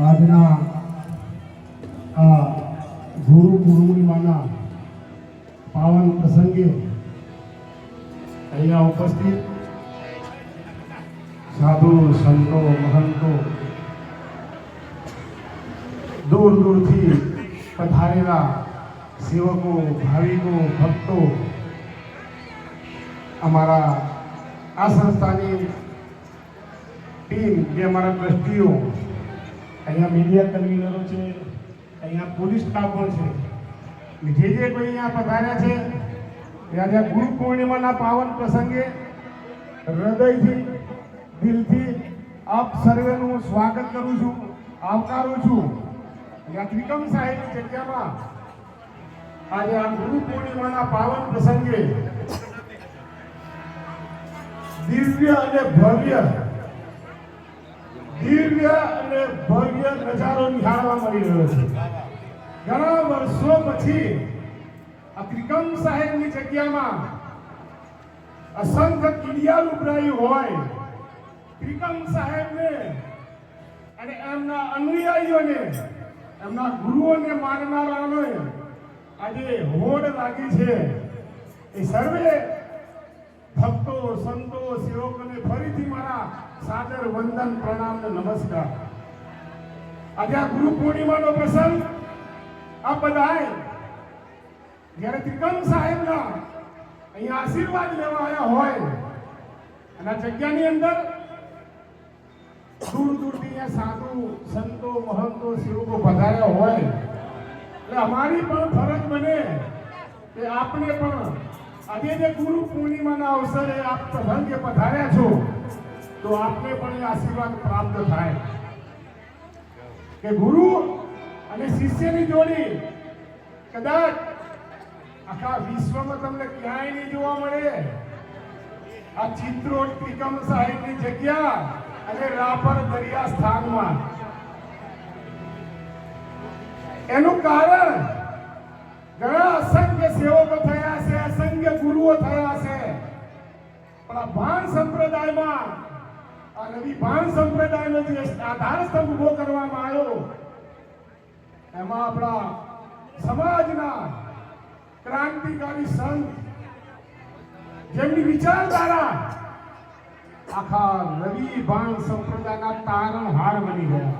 આજના આ ગુરુ પૂર્ણિમાના પાવન પ્રસંગે અહીંયા ઉપસ્થિત સાધુ, સંતો, મહંતો દૂર દૂરથી પધારેલા સેવકો, ભાવિકો, ભક્તો અમારા આ સંસ્થાની ટીમ જે અમારા ટ્રસ્ટીઓ અહીંયા મીડિયા કન્વીનરો છે, અહીંયા પોલીસ સ્ટાફ પણ છે. જે જે કોઈ અહીંયા પધાર્યા છે આ ગુરુ પૂર્ણિમાના પાવન પ્રસંગે હૃદયથી, દિલથી આપ સર્વેનું સ્વાગત કરું છું, આવકારું છું. યાત્રિકમ સાહેબની જગ્યામાં આજે આ ગુરુ પૂર્ણિમાના પાવન પ્રસંગે દિવ્ય અને ભવ્ય દિવ્ય અને ભવ્ય નજારો નિહાળવા મળી રહ્યો છે. ઘણા વર્ષો પછી ત્રિકમ સાહેબની જગ્યામાં અસંખ્ય કિડિયા ઉભરાયું હોય. ત્રિકમ સાહેબને અને એમના અનુયાયીઓને, એમના ગુરુઓને માનનારાઓને આજે હોડ લાગી છે. એ સર્વે ભક્તો, સંતો, સેવકોને ફરીથી મારા સાદર વંદન, પ્રણામ ને નમસ્કાર. આજે આ ગુરુ પૂર્ણિમાનો પ્રસંગ આ બધાય જ્યારે ત્રિકમ સાહેબના અહીંયા આશીર્વાદ લેવા આવ્યા હોય, અને જગ્યાની અંદર દૂર દૂરથી અહીંયા સાધુ, સંતો, મહંતો, સેવકો પધાર્યા હોય. એટલે અમારી પણ ફરજ બને કે આપણે પણ આજે જે ગુરુ પૂર્ણિમાના અવસરે આપ પ્રસંગે પધાર્યા છો, તો આપને પણ એ આશીર્વાદ પ્રાપ્ત થાય. કે ગુરુ અને શિષ્યની જોડી કદાચ આખા વિશ્વમાં તમને ક્યાંય નહીં જોવા મળે. આ ચિત્રો ત્રિકમ સાહેબની જગ્યા અને રાપર દરિયા સ્થાનમાં. એનું કારણ ઘણા અસંખ્ય સેવકો સંપ્રદાયમાં આ નવી ભાન સંપ્રદાયનો જે આધાર સ્તંભ ઊભો કરવામાં આવ્યો, એમાં આપણા સમાજના ક્રાંતિકારી સંત જેમની વિચારધારા આખા રવિ ભાન સંપ્રદાયના તારણહાર બની ગયા.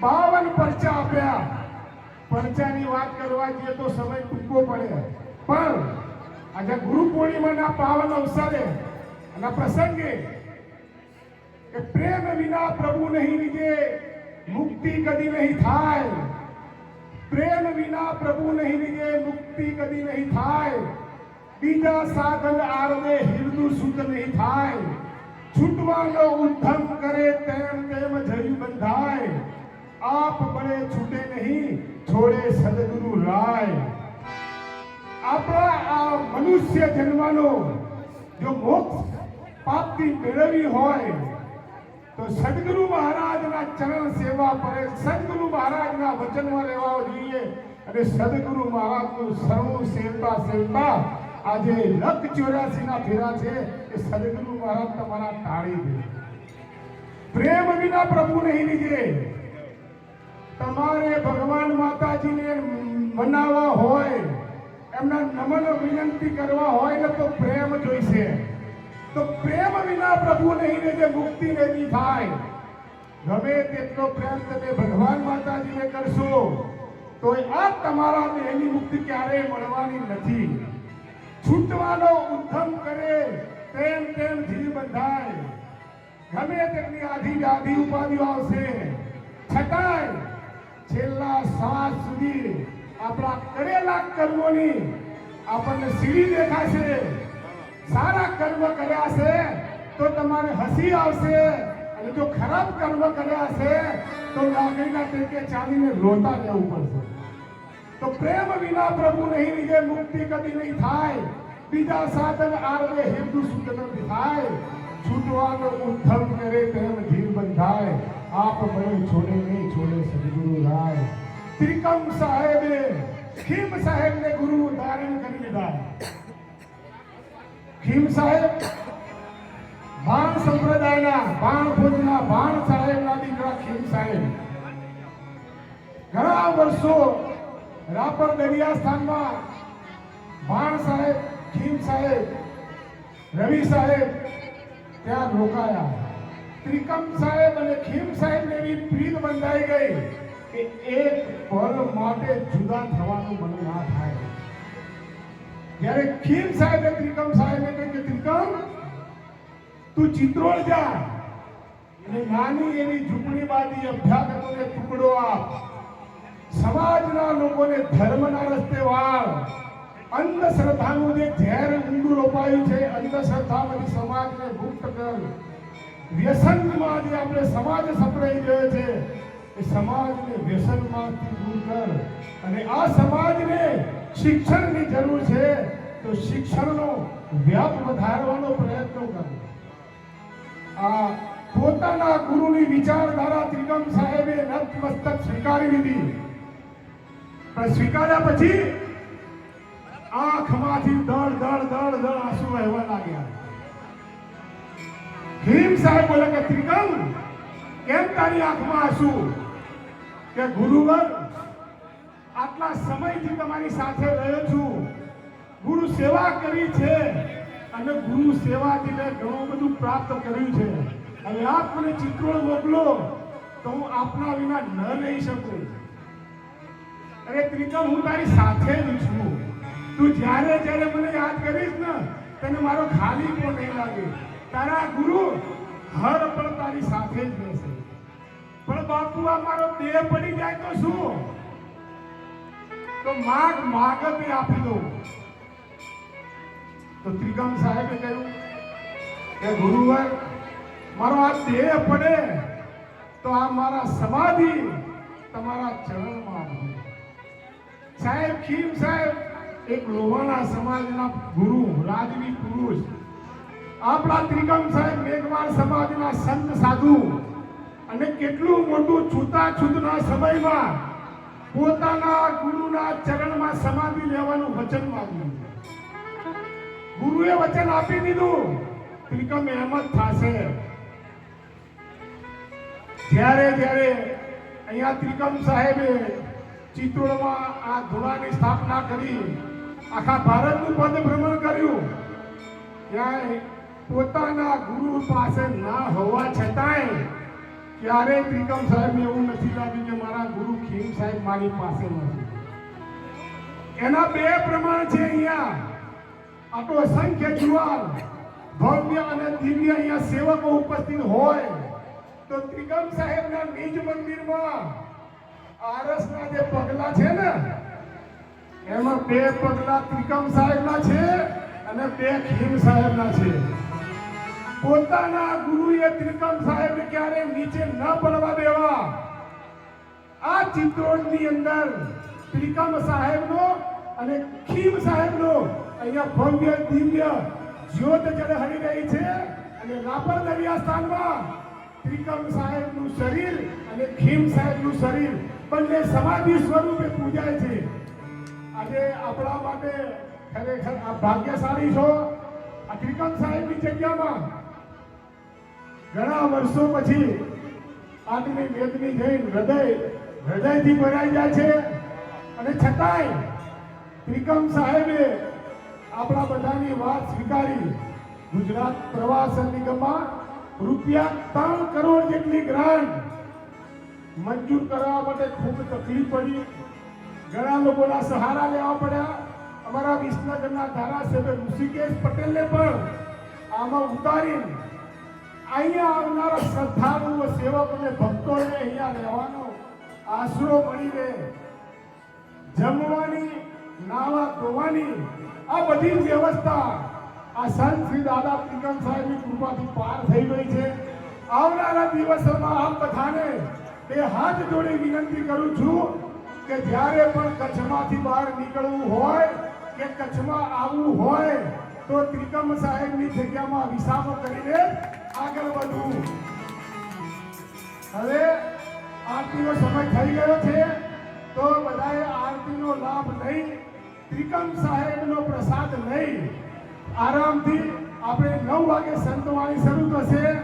બાવન પરચા આપ્યા. પરચાની વાત કરવા જઈએ તો સમય ટૂંકો પડે. પણ આજે ગુરુ પૂર્ણિમાના પાવન અવસરે અને પ્રસંગે કે પ્રેમ વિના પ્રભુ નહીં લીધે મુક્તિ કદી નહીં થાય પ્રેમ વિના પ્રભુ નહીં લીધે મુક્તિ કદી નહીં થાય બીજા સાધન આરવે હિરદુ સુત નહીં થાય છૂટવાનો ઉદ્ધમ કરે તેમ તેમ જયું બંધાય આપ બળે છૂટે નહીં છોડે સદગુરુ રાય આપણા આ મનુષ્ય જન્મનો જો મોક્ષ પ્રાપ્તિ મેળવી હોય તો સદગુરુ મહારાજના ચરણ સેવા પડે સદગુરુ મહારાજના વચનમાં રહેવા જોઈએ. અને સદગુરુ મહારાજનું સર્વ સેવતા સેવતા આજે લખ ચોર્યાસી ના ફેરા છે એ સદગુરુ મહારાજ તમારા ટાળી દે. પ્રેમ વિના પ્રભુ નહીં લીધે તમારે ભગવાન માતાજીને મનાવવા હોય, એમના નમન વિનંતી કરવા હોય ને તો પ્રેમ જોઈશે. તો પ્રેમ વિના પ્રભુ નહીં જે મુક્તિ નહીં થાય, ગમે તેટલો પ્રેમ તમે ભગવાન માતાજીને કરશો તો આ તમારા દેહની મુક્તિ ક્યારેય મળવાની નથી. છૂટવાનો ઉદ્ધમ કરે, તેમ તેમ જીવ બંધાય. ગમે તેટલી આધી વ્યાધિ ઉપાધિઓ આવશે, છતાંય છેલ્લા સાત સુધી આપણા કરેલા કર્મોની આપણને સીડી દેખાશે. સારા કર્મ કર્યા છે તો તમારે હસી આવશે અને જો ખરાબ કર્મ કર્યા છે તો લાગણીના ટેકે ચાલીને રોતા રહેવું પડશે તો પ્રેમ વિના પ્રભુ નહીં લીધે મુક્તિ કદી નહીં થાય બીજા સાધન આરવે હિન્દુ શુદ્ધ નથી થાય છૂટવાનો ઉદ્ધમ કરે તેમ જીવ બંધાય આપ બળે છોડે નહીં છોડે સદગુરુ રાય ત્રિકમ સાહેબે ખીમ સાહેબને ગુરુ ધારણ કરી લીધા ખીમ સાહેબ ભાણ સંપ્રદાયના ભાણ ભોજના ભાણ સાહેબના દીકરા ખીમ સાહેબ. ઘણા વર્ષો રાપર દરિયા સ્થાનમાં ભાણ સાહેબ, ખીમ સાહેબ, રવિ સાહેબ ત્યાં રોકાયા. ત્રિકમ સાહેબ અને ખીમ સાહેબ એવી પ્રીત બંધાઈ ગઈ કે એક પલ માટે જુદા થવાનું મન ના થાય. જ્યારે ખીમ સાહેબે ત્રિકમ, સાહેબે કહ્યું કે ત્રિકમ, તું ચિત્રોળ જા. અને નાની એવી ઝૂંપડીમાંથી અભ્યાગતોને ટુકડો આપ. સમાજના લોકોને ધર્મના રસ્તે વાળ. અંધશ્રદ્ધાનું જે ઝેર ઊંડું રોપાયું છે, અંધશ્રદ્ધામાંથી સમાજને મુક્ત કર. વ્યસનમાં જે આપણે સમાજ સપડાઈ ગયો છે, એ સમાજને વ્યસનમાંથી દૂર કર. અને આ સમાજને શિક્ષણની જરૂર છે, તો શિક્ષણનો વ્યાપ વધારવાનો પ્રયત્ન કરો આ પોતાના ગુરુની વિચારધારા ત્રિગમ સાહેબે નતમસ્તક સ્વીકારી લીધી. પણ સ્વીકાર્યા પછી આંખમાંથી દળ દળ દળ દળ આંસુ વહેવા લાગ્યા. ભીમ સાહેબ બોલે કે ત્રિકમ કેમ તારી આંખમાં આંસુ? કે ગુરુવર આટલા સમયથી તમારી સાથે રહ્યો છું. ગુરુ સેવા કરી છે અને ગુરુ સેવાથી મેં ઘણું બધું પ્રાપ્ત કર્યું છે. હવે આપ મને ચિત્રો મોકલો તો હું આપના વિના ન રહી શકું. અરે ત્રિકમ હું તારી સાથે જ છું. તું જ્યારે જ્યારે મને યાદ કરીશ ને, તને મારો ખાલી પણ નહીં લાગે. તારા ગુરુ હર પણ તારી સાથે જ રહેશે પણ બાપુ, આ મારો દેહ પડી જાય તો શું? તો માગ માગતે આપી દો તો ત્રિકમ સાહેબે કહ્યું કે ગુરુવર, મારો આ દેહ પડે તો આ મારા સમાધિ તમારા ચરણમાં સાહેબ, ખીમ સાહેબ, એક લોહાણા સમાજના ગુરુ, રાજવી પુરુષ, આપણા ત્રિકમ સાહેબ મેઘવાળ સમાજના સંત સાધુ અને કેટલું મોટું છૂતા છૂતના સમયમાં પોતાના ગુરુના ચરણમાં સમાધિ લેવાનું વચન માંગ્યું. ગુરુએ વચન આપી દીધું. ત્રિકમ એમ જ થશે. જ્યારે જ્યારે અહીંયા ત્રિકમ સાહેબે ચિત્રોડમાં આ ધોળાની સ્થાપના કરી, આખા ભારતનું પદ ભ્રમણ કર્યું ત્યાં પોતાના ગુરુ પાસે ના હોવા છતાંય ક્યારે ત્રિકમ સાહેબ એવું નથી લાગ્યું કે મારા ગુરુ ખીમ સાહેબ મારી પાસે નથી. એના બે પ્રમાણ છે અહીંયા. આ તો અસંખ્ય જુવાન ભવ્ય અને દિવ્ય અહીંયા સેવકો ઉપસ્થિત હોય. તો ત્રિકમ સાહેબના નિજ મંદિરમાં આરસના જે પગલા છે ને, એમાં બે પગલા ત્રિકમ સાહેબના છે અને બે ખીમ સાહેબના છે. પોતાના ગુરુએ ત્રિકમ સાહેબ ક્યારે નીચે ન પડવા દેવા. આ ચિત્રોડની અંદર ત્રિકમ સાહેબનો અને ખીમ સાહેબનો અહીંયા ભવ્ય, દિવ્ય જ્યોત હરી રહી છે અને રાપર દરિયા સ્થાનમાં ત્રિકમ સાહેબનું શરીર અને ખીમ સાહેબનું શરીર બંને સમાધિ સ્વરૂપે પૂજાય છે. આજે આપણા માટે ખરેખર આ ભાગ્યશાળી છો. આ ત્રિકમ સાહેબની જગ્યામાં ઘણા વર્ષો પછી આટલી વેદની જઈને હૃદય, હૃદયથી ભરાઈ જાય છે. અને છતાંય ત્રિકમ સાહેબે આપણા બધાની વાત સ્વીકારી. ગુજરાત પ્રવાસન નિગમમાં રૂપિયા ત્રણ કરોડ જેટલી ગ્રાન્ટ મંજૂર કરવા માટે ખૂબ તકલીફ પડી. ઘણા લોકોના સહારા લેવા પડ્યા. અમારા વિસનગરના ધારાસભ્ય ઋષિકેશ પટેલને પણ આમાં ઉતારીને અહીંયા આવનારા શ્રદ્ધાળુઓ, સેવકોને, ભક્તોને અહીંયા રહેવાનો આશરો મળી રહે. જમવાની, નાવા ધોવાની, આ બધી વ્યવસ્થા આ સંત શ્રી દાદા ત્રિકમ સાહેબની કૃપાથી પાર થઈ ગઈ છે. આવનારા દિવસોમાં આપ બધાને બે હાથ જોડી વિનંતી કરું છું કે જ્યારે પણ કચ્છમાંથી બહાર નીકળવું હોય કે કચ્છમાં આવવું હોય, તો ત્રિકમ સાહેબની જગ્યામાં વિસામો કરીને આગળ વધવું હવે આરતીનો સમય થઈ ગયો છે, તો બધાએ આરતીનો લાભ લઈ, ત્રિકમ સાહેબનો પ્રસાદ લઈ, આરામથી આપણે નવ વાગે સંતવાણી શરૂ થશે,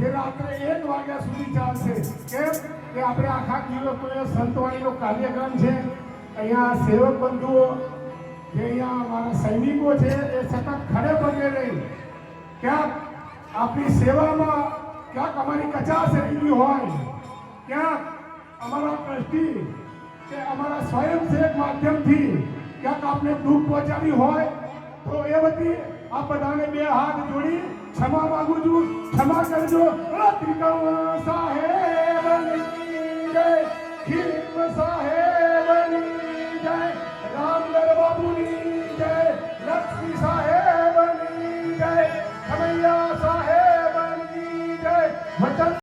જે રાત્રે એક વાગ્યા સુધી ચાલશે. કેમ કે આપણે આખા દિવસનો સંતવાણીનો કાર્યક્રમ છે. અહીંયા સેવક બંધુઓ, જે અહીંયા અમારા સૈનિકો છે, એ સતત ખડે પગે રહી. ક્યાંક આપણી સેવામાં ક્યાંક અમારી કચાશ રહી હોય, ક્યાંક અમારા ટ્રસ્ટી કે અમારા સ્વયંસેવક માધ્યમથી ક્યાંક આપને દુઃખ પહોંચાડી હોય, તો એ બધી આ બધાને બે હાથ જોડી ક્ષમા માંગુ છું. ક્ષમા કરજો. ત્રિકમ સાહેબ જય. ખીમ સાહેબ જય. રામગર બાબુની જય. લક્ષ્મી સાહેબ ¿No?